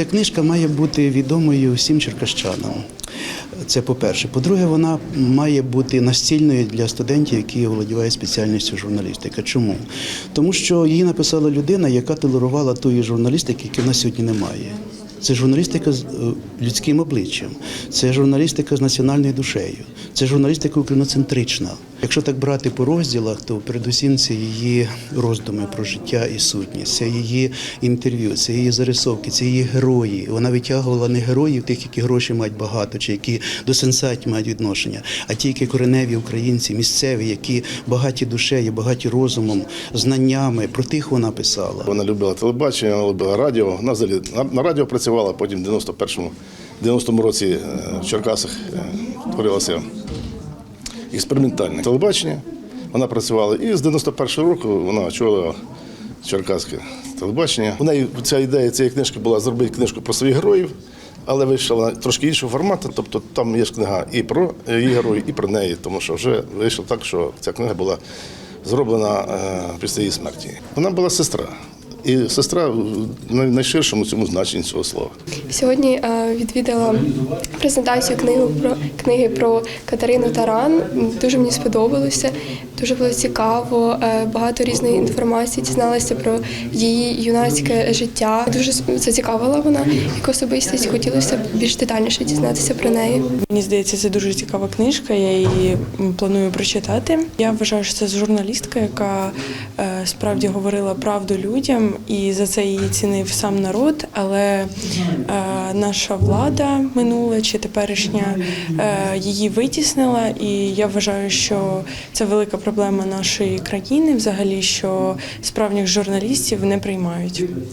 ця книжка має бути відомою всім черкащанам. Це по-перше. По-друге, вона має бути настільною для студентів, які володівають спеціальністю журналістика. Чому? Тому що її написала людина, яка толерувала тої журналістики, яки в нас сьогодні немає. Це журналістика з е, людським обличчям, це журналістика з національною душею, це журналістика україноцентрична. Якщо так брати по розділах, то передусім це її роздуми про життя і сутність, це її інтерв'ю, це її зарисовки, це її герої. Вона витягувала не героїв, тих, які гроші мають багато, чи які до сенсації мають відношення, а ті, які кореневі українці, місцеві, які багаті душею, багаті розумом, знаннями. Про тих вона писала. Вона любила телебачення, вона любила радіо. Вона взагалі на, радіо працювала, потім в 91-му 90-му році е, в Черкасах е, творилося експериментальне телебачення. Вона працювала і з 91-го року вона очолила Черкаське телебачення. У неї ця ідея цієї книжки була зробити книжку про своїх героїв, але вийшла вона трошки іншого формату. Тобто там є ж книга і про її героїв, і про неї, тому що вже вийшло так, що ця книга була зроблена е, після її смерті. Вона була сестра. І сестра в найширшому цьому значенні цього слова. Сьогодні е, відвідала презентацію книги про книги про Катерину Таран. Дуже мені сподобалося, дуже було цікаво. е, Багато різної інформації дізналася про її юнацьке життя. Дуже зацікавила вона як особистість. Хотілося б більш детальніше дізнатися про неї. Мені здається, це дуже цікава книжка. Я її планую прочитати. Я вважаю, що це журналістка, яка е, справді говорила правду людям, і за це її цінив сам народ. Але е, наша влада минула чи теперішня її витіснила. І я вважаю, що це велика проблема нашої країни, взагалі, що справжніх журналістів не приймають.